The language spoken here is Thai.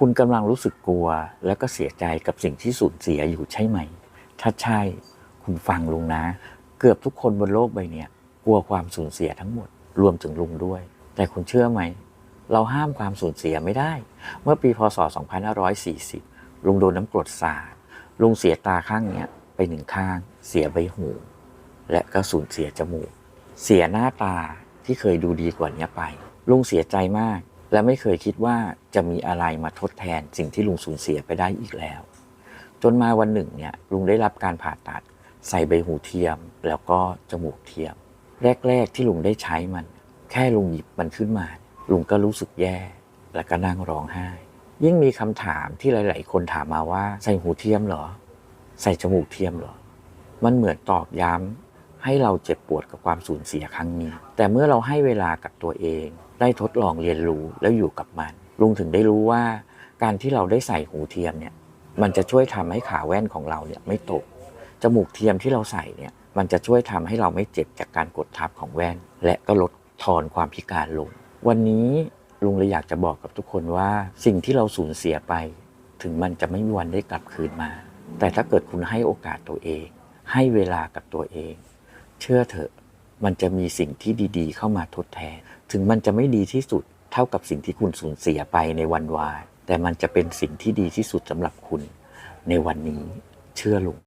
คุณกำลังรู้สึกกลัว และก็เสียใจกับสิ่งที่สูญเสียอยู่ใช่ไหม ถ้าใช่ คุณฟังลุงนะ เกือบทุกคนบนโลกใบนี้กลัวความสูญเสียทั้งหมด รวมถึงลุงด้วย แต่คุณเชื่อไหม เราห้ามความสูญเสียไม่ได้ เมื่อปีพศ 2540 ลุงโดนน้ำกรดสาดลุงเสียตาข้างเนี้ยไปหนึ่งข้าง เสียใบหู และก็สูญเสียจมูก เสียหน้าตาที่เคยดูดีกว่านี้ไป ลุงเสียใจมาก และไม่เคยคิดว่าจะมีอะไรมาทดแทนสิ่งที่ลุงสูญเสียไปได้อีกแล้ว จนมาวันหนึ่งเนี่ยลุงได้รับการผ่าตัด ใส่ใบหูเทียม แล้วก็จมูกเทียม แรก ๆ ที่ลุงได้ใช้มัน แค่ลุงหยิบมันขึ้นมา ลุงก็รู้สึกแย่ แล้วก็นั่งร้องไห้ ยิ่งมีคำถามที่หลาย ๆ คนถามมาว่า ใส่หูเทียมเหรอ ใส่จมูกเทียมเหรอ มันเหมือนตอกย้ำ ให้เราเจ็บปวดกับความสูญเสียครั้งนี้ แต่เมื่อเราให้เวลากับตัวเอง ได้ทดลองเรียนรู้แล้วอยู่กับมัน ลุงถึงได้รู้ว่า การที่เราได้ใส่หูเทียมเนี่ย มันจะช่วยทำให้ขาแว่นของเราเนี่ยไม่ตก จมูกเทียมที่เราใส่เนี่ย มันจะช่วยทำให้เราไม่เจ็บจากการกดทับของแว่น และก็ลดทอนความพิการลง วันนี้ลุงเลยอยากจะบอกกับทุกคนว่า สิ่งที่เราสูญเสียไป ถึงมันจะไม่มีวันได้กลับคืนมา แต่ถ้าเกิดคุณให้โอกาสตัวเอง ให้เวลากับตัวเอง เชื่อเถอะ มันจะมีสิ่งที่ดีๆ เข้ามาทดแทน ถึงมันจะไม่ดีที่สุดเท่ากับสิ่งที่คุณสูญเสียไปในวันวานแต่มันจะเป็นสิ่งที่ดีที่สุดสำหรับคุณในวันนี้เชื่อลุง